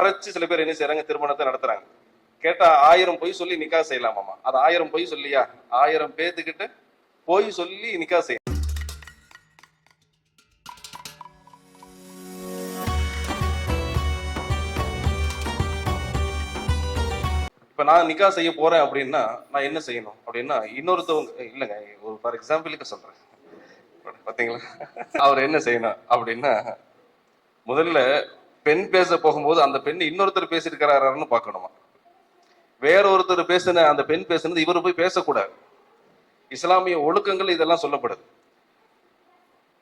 மறைச்சு சில பேர் என்ன செய்யறாங்க திருமணத்தை நடத்துறாங்க. கேட்டா ஆயிரம் பொய் சொல்லி நிக்கா செய்யலாமாமா? அது ஆயிரம் பொய் சொல்லியா? ஆயிரம் பேத்துக்கிட்ட பொய் சொல்லி நிக்கா செய்ய இப்ப நான் நிக்கா செய்ய போறேன் அப்படின்னா நான் என்ன செய்யணும்? அப்படின்னா இன்னொருத்தவங்க இல்லைங்க ஒரு ஃபார் எக்ஸாம்பிளுக்கு சொல்றேன். பாத்தீங்களா? அவர் என்ன செய்யணும் அப்படின்னா முதல்ல பெண் பேச போகும்போது அந்த பெண் இன்னொருத்தர் பேசியிருக்கிறாரான்னு பார்க்கணுமா? வேற ஒருத்தர் பேசின அந்த பெண் பேசுனது இவர் போய் பேசக்கூடாது. இஸ்லாமிய ஒழுக்கங்கள் இதெல்லாம் சொல்லப்படுது.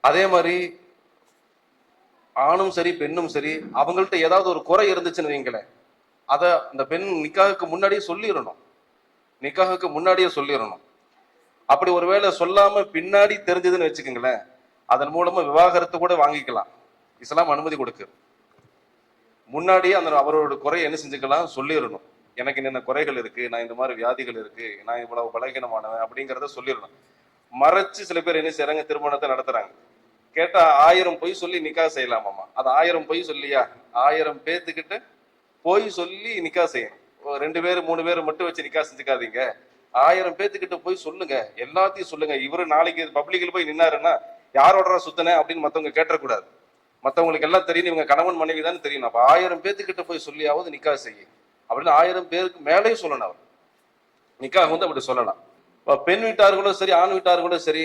அதே மாதிரி ஆணும் சரி பெண்ணும் சரி அவங்கள்ட்ட ஏதாவது ஒரு குறை இருந்துச்சுன்னு வைங்களேன் அதை அந்த பெண் நிக்காவுக்கு முன்னாடியே சொல்லிடணும். நிக்காவுக்கு முன்னாடியே சொல்லிடணும். அப்படி ஒருவேளை சொல்லாம பின்னாடி தெரிஞ்சதுன்னு வச்சுக்கோங்களேன் அதன் மூலமா விவாகரத்து கூட வாங்கிக்கலாம். இஸ்லாம் அனுமதி கொடுக்கு முன்னாடியே அந்த அவரோட குறையை என்ன செஞ்சுக்கலாம் சொல்லிடணும். எனக்கு என்னென்ன குறைகள் இருக்கு நான் இந்த மாதிரி வியாதிகள் இருக்கு நான் இவ்வளவு பலகீனமானவன் அப்படிங்கிறத சொல்லிடணும். மறைச்சு சில பேர் என்ன செய்யறாங்க திருமணத்தை நடத்துறாங்க. கேட்டா ஆயிரம் பொய் சொல்லி நிக்கா செய்யலாமாமா அது ஆயிரம் பொய் சொல்லியா? ஆயிரம் பேத்துக்கிட்ட பொய் சொல்லி நிக்கா செய்யணும். ரெண்டு பேர் மூணு பேர் மட்டும் வச்சு நிக்கா செஞ்சுக்காதீங்க. ஆயிரம் பேத்துக்கிட்ட போய் சொல்லுங்க. எல்லாத்தையும் சொல்லுங்க. இவரு நாளைக்கு பப்ளிக்ல போய் நின்னாருன்னா யாரோட சுத்தன அப்படின்னு மத்தவங்க கேட்டக்கூடாது மற்றவங்களுக்கு எல்லாம் தெரியும் இவங்க கணவன் மனைவி தான் தெரியும். அப்போ ஆயிரம் பேர்த்துக்கிட்ட போய் சொல்லியாவது நிக்கா செய்ய. அப்படின்னு ஆயிரம் பேருக்கு மேலேயும் சொல்லணும் அவர். நிக்காக வந்து அப்படி சொல்லலாம். இப்போ பெண் வீட்டார்களும் சரி ஆண் வீட்டார்களும் சரி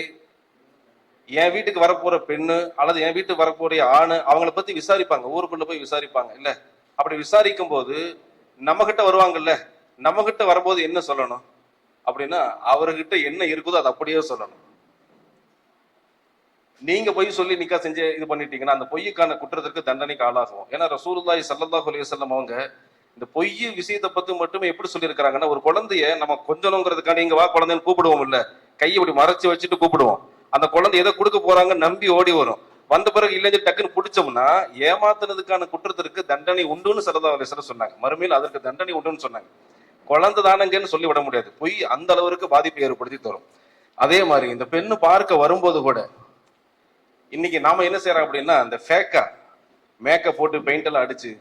என் வீட்டுக்கு வரப்போற பெண்ணு அல்லது என் வீட்டுக்கு வரப்போற ஆணு அவங்கள பத்தி விசாரிப்பாங்க. ஊருக்குள்ள போய் விசாரிப்பாங்க. இல்ல. அப்படி விசாரிக்கும் போது நம்ம கிட்ட வருவாங்கல்ல நம்ம கிட்ட வரும்போது என்ன சொல்லணும்? அப்படின்னா அவர்கிட்ட என்ன இருக்குதோ அதை அப்படியே சொல்லணும். நீங்க போய் சொல்லி நிக்கா செஞ்சு இது பண்ணிட்டீங்கன்னா அந்த பொய்யுக்கான குற்றத்திற்கு தண்டனைக்கு ஆளாகும். ஏன்னா ரசூலுல்லாஹி ஸல்லல்லாஹு அலைஹி அவங்க இந்த பொய் விஷயத்தை பத்தி மட்டுமே எப்படி சொல்லியிருக்கிறாங்கன்னா ஒரு குழந்தைய நம்ம கொஞ்சணுங்கிறதுக்காக நீங்க வா குழந்தைன்னு கூப்பிடுவோம் இல்ல கையை இப்படி மறைச்சு வச்சுட்டு கூப்பிடுவோம். அந்த குழந்தை எதை கொடுக்க போறாங்க நம்பி ஓடி வரும். வந்த பிறகு இல்லைன்னு டக்குன்னு பிடிச்சோம்னா ஏமாத்துனதுக்கான குற்றத்திற்கு தண்டனை உண்டுன்னு சரதா அலிஸ்வரர் சொன்னாங்க. மறுமையில் அதற்கு தண்டனை உண்டுன்னு சொன்னாங்க. குழந்தை தானங்கன்னு சொல்லி விட முடியாது. பொய் அந்த அளவுக்கு பாதிப்பை ஏற்படுத்தி தரும். அதே மாதிரி இந்த பெண்ணு பார்க்க வரும்போது கூட இன்னைக்கு நாம என்ன செய்யறோம் அப்படின்னா அந்த ஃபேக்கா மேக்கப் போட்டு பெயிண்ட் எல்லாம் அடிச்சு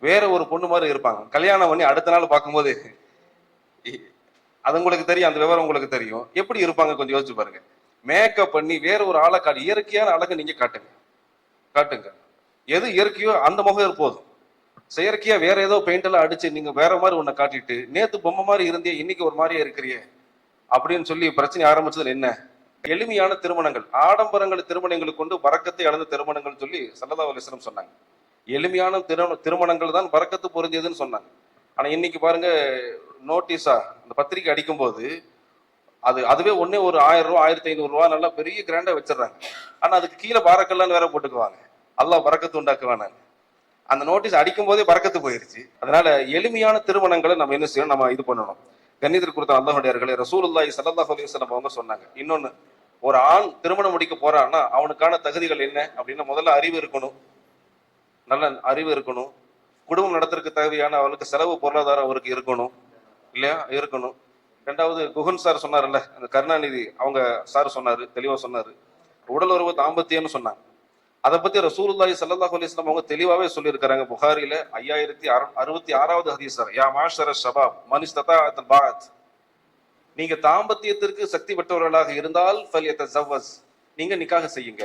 வேற ஒரு பொண்ணு மாதிரி இருப்பாங்க. கல்யாணம் பண்ணி அடுத்த நாள் பார்க்கும்போது இ- அது உங்களுக்கு தெரியும் அந்த விவரம் உங்களுக்கு தெரியும். எப்படி இருப்பாங்க கொஞ்சம் யோசிச்சு பாருங்க. மேக்கப் பண்ணி வேற ஒரு ஆளை காட்டு இயற்கையான அழகை நீங்க காட்டுங்க. காட்டுங்க. எது இயற்கையோ அந்த முகம் போதும். செயற்கையா வேற ஏதோ பெயிண்ட் எல்லாம் அடிச்சு நீங்க வேற மாதிரி ஒன்ன காட்டிட்டு நேத்து பொம்மை மாதிரி இருந்தே இன்னைக்கு ஒரு மாதிரியே இருக்கிறியே அப்படின்னு சொல்லி பிரச்சனை ஆரம்பிச்சதுல என்ன? எளிமையான திருமணங்கள் ஆடம்பரங்கள் திருமணங்களை கொண்டு வரக்கத்தை அளந்த திருமணங்கள் சொல்லி சல்லதா அலிஸ்லம் சொன்னாங்க. எளிமையான திருமண திருமணங்கள் தான் வரக்கத்து பொருந்தியதுன்னு சொன்னாங்க. ஆனா இன்னைக்கு பாருங்க நோட்டீஸா அந்த பத்திரிக்கை அடிக்கும்போது அது அதுவே ஒன்னே ஒரு ஆயிரம் ரூபா ஆயிரத்தி ஐநூறு ரூபா நல்லா பெரிய கிராண்டா வச்சிடுறாங்க. ஆனா அதுக்கு கீழே பாரக்கல்லான்னு வேற போட்டுக்குவாங்க. அல்லாஹ் பறக்கத்து உண்டாக்குவானாங்க அந்த நோட்டீஸ் அடிக்கும் போதே பறக்கத்து போயிருச்சு. அதனால எளிமையான திருமணங்களை நம்ம என்ன செய்யணும்? நம்ம இது பண்ணணும். கண்ணியத்தில் கொடுத்த அல்லாஹுடையார்களே ரசூலுல்லாஹி சல்லாஹ் அலைஹி வஸல்லம் அவங்க சொன்னாங்க. இன்னொன்னு ஒரு ஆண் திருமணம் முடிக்க போறான்னா அவனுக்கான தகுதிகள் என்ன அப்படின்னா முதல்ல அறிவு இருக்கணும். நல்ல அறிவு இருக்கணும். குடும்பம் நடத்துறதுக்கு தேவையான அவளுக்கு செலவு பொருளாதாரம் அவருக்கு இருக்கணும். இல்லையா? இருக்கணும். ரெண்டாவது குகன் சார் சொன்னார்ல அந்த கருணாநிதி அவங்க சார் சொன்னாரு தெளிவா சொன்னாரு. உடல் உறவு தாம்பத்தியம்னு சொன்னாங்க. அதை பத்தி ரசூலுல்லாஹி ஸல்லல்லாஹு அலிஸ்லாம் அவங்க தெளிவாவே சொல்லியிருக்கிறாங்க புகாரில. ஐயாயிரத்தி அறு அறுபத்தி ஆறாவது ஹதீஸ் யா மாஷர ஷபாப் மனிஸ்ததா பாத். நீங்க தாம்பத்தியத்திற்கு சக்தி பெற்றவர்களாக இருந்தால் நீங்க நிக்காக செய்யுங்க.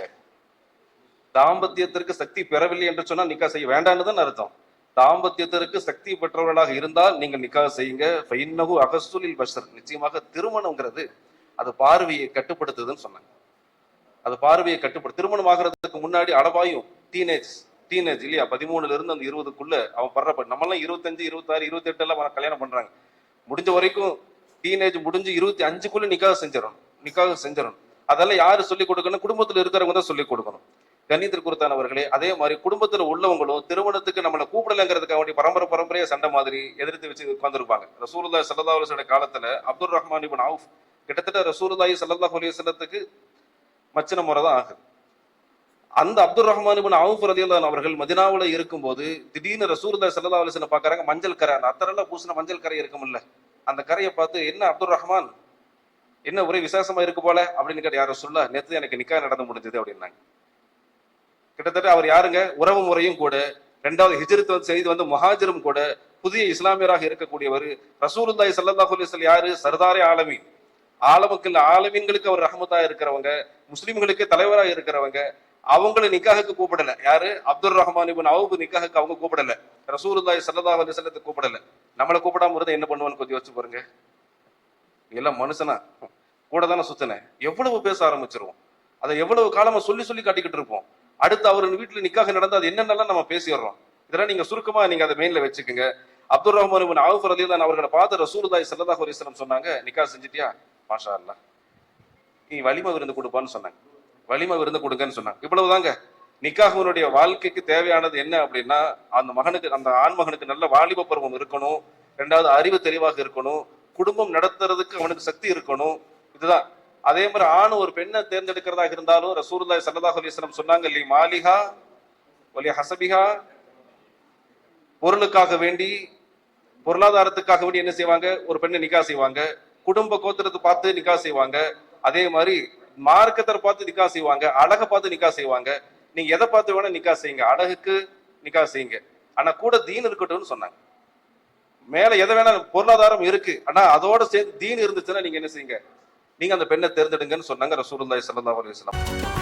தாம்பத்தியத்திற்கு சக்தி பெறவில்லை என்று சொன்னா நிக்கா செய்ய வேண்டாம்னு தான் அர்த்தம். தாம்பத்தியத்திற்கு சக்தி பெற்றவர்களாக இருந்தால் நீங்க நிக்காக செய்யுங்க. ஃபைன்னஹு அகசூலில் பஷர். நிச்சயமாக திருமணம்ங்கிறது அது பார்வையை கட்டுப்படுத்துதுன்னு சொன்னாங்க அது பார்வையை கட்டுப்படு திருமணம் ஆகிறதுக்கு முன்னாடி அளவாயும் டீனேஜ் டீனேஜ் இல்லையா? பதிமூணுல இருந்து அந்த இருபதுக்குள்ள அவன் படுறப்ப நம்ம எல்லாம் இருபத்தஞ்சு இருபத்தாறு இருபத்தெட்டு எல்லாம் அவன் கல்யாணம் பண்றாங்க. முடிஞ்ச வரைக்கும் டீனேஜ் முடிஞ்சு இருபத்தி அஞ்சுக்குள்ள நிக்காக செஞ்சிடணும். நிக்காக செஞ்சிடணும். அதெல்லாம் யாரு சொல்லிக் கொடுக்கணும்? குடும்பத்துல இருக்கிறவங்க தான் சொல்லிக் கொடுக்கணும். கண்ணியத்திற்கு குறித்தானவர்களே அதே மாதிரி குடும்பத்துல உள்ளவங்களும் திருமணத்துக்கு நம்மளை கூப்பிடலங்கிறதுக்காக வேண்டிய பரம்பரை பரம்பரையா சண்டை மாதிரி எதிர்த்து வச்சு உட்காந்துருப்பாங்க ரசூலுல்லாஹி சல்லா அலுவலோட காலத்துல அப்துல் ரஹ்மான் இப்னு அவுஃப் கிட்டத்தட்ட ரசூலுல்லாஹி ஸல்லல்லாஹு அலுவலத்துக்கு மச்சின முறை தான் ஆகுது. அந்த அப்துல் ரஹ்மான் இப்னு அவுஃப் ரதியுல்லான் அவர்கள் மதினாவுல இருக்கும்போது திடீர்னு ரசூலுல்லாஹி சல்லா அலைஹி பாக்குறாங்க மஞ்சள் கரை. அந்த அத்தரெல்லாம் பூசின மஞ்சள் கரை இருக்கும்ல அந்த கரையை பார்த்து என்ன அப்துல் ரஹ்மான்? என்ன ஒரே விசேஷமா இருக்கு போல? அப்படின்னு கேட்டு யாரும் சொல்ல நேற்று எனக்கு நிக்கா நடந்து முடிஞ்சது அப்படின்னாங்க. கிட்டத்தட்ட அவர் யாருங்க? உறவு முறையும் கூட ரெண்டாவது ஹிஜ்ரத் வந்து செய்து வந்து மஹாஜரும் கூட புதிய இஸ்லாமியராக இருக்கக்கூடியவர் ரசூலுல்லாஹி ஸல்லல்லாஹு அலைஹி யாரு? சர்தாரே ஆலமி ஆலமுக்கு ஆலமீன்களுக்கு அவர் ரஹமத்தா இருக்கிறவங்க முஸ்லிம்களுக்கு தலைவராக இருக்கிறவங்க அவங்கள நிக்காகக்கு கூப்பிடல. யாரு? அப்துல் ரஹ்மான் இப்னு அவுப் நிக்காகக்கு அவங்க கூப்பிடல. ரசூலுல்லாய் ஸல்லல்லாஹு அலைஹி வஸல்லத்தை கூப்பிடல. நம்மளை கூப்பிடாம இருந்தா என்ன பண்ணுவான்னு கொஞ்சம் யோசிச்சு பாருங்க. எல்லாம் மனுஷனா? கூட தானே சுத்தினேன் எவ்வளவு பேச ஆரம்பிச்சிருவோம். அதை எவ்வளவு காலமா சொல்லி சொல்லி காட்டிக்கிட்டு இருப்போம். அடுத்து அவர் வீட்டுல நிக்காக நடந்தால் அது என்னென்னலாம் நம்ம பேசிடுறோம். இதெல்லாம் நீங்க சுருக்கமா நீங்க அதை மெயின்ல வச்சுக்கோங்க. அப்துல் ரஹ்மான் இப்னு அவுஃப் அவர்களை பார்த்து ரசூலுல்லாஹி ஸல்லல்லாஹு அலைஹி வஸல்லம் சொன்னாங்க நிக்கா செஞ்சிட்டியா? மாஷா அல்லா நீ வலிமை விருந்து கொடுப்பான்னு சொன்னாங்க. வலிமை விருந்து கொடுங்கன்னு சொன்னாங்க. இவ்வளவுதாங்க. நிக்காகவனுடைய வாழ்க்கைக்கு தேவையானது என்ன அப்படின்னா அந்த மகனுக்கு அந்த ஆண் மகனுக்கு நல்ல வாலிப பருவம் இருக்கணும் ரெண்டாவது அறிவு தெளிவாக இருக்கணும் குடும்பம் நடத்துறதுக்கு அவனுக்கு சக்தி இருக்கணும் இதுதான். அதே மாதிரி ஆண் ஒரு பெண்ணை தேர்ந்தெடுக்கிறதாக இருந்தாலும் ரசூர்லாய் ஸல்லல்லாஹு அலைஹி சொன்னாங்க இல்லையா மாலிஹா ஒலி ஹசபிகா பொருளுக்காக வேண்டி பொருளாதாரத்துக்காக வேண்டி என்ன செய்வாங்க? ஒரு பெண்ணை நிக்கா செய்வாங்க குடும்ப கோத்திரத்தை பார்த்து நிக்கா செய்வாங்க அதே மாதிரி மார்க்கத்தை பார்த்து நிக்கா செய்வாங்க அழகை பார்த்து நிக்கா செய்வாங்க நீங்க எதை பார்த்து வேணா நிக்கா செய்யுங்க. அழகுக்கு நிக்கா செய்யுங்க. ஆனா கூட தீன் இருக்கட்டும்னு சொன்னாங்க. மேல எதை வேணா பொருளாதாரம் இருக்கு. ஆனா அதோட சேர்த்து தீன் இருந்துச்சுன்னா நீங்க என்ன செய்யுங்க? நீங்க அந்த பெண்ணை தேர்ந்தெடுங்கன்னு சொன்னாங்க ரசூலுல்லாஹி சல்லா அலுவலாம்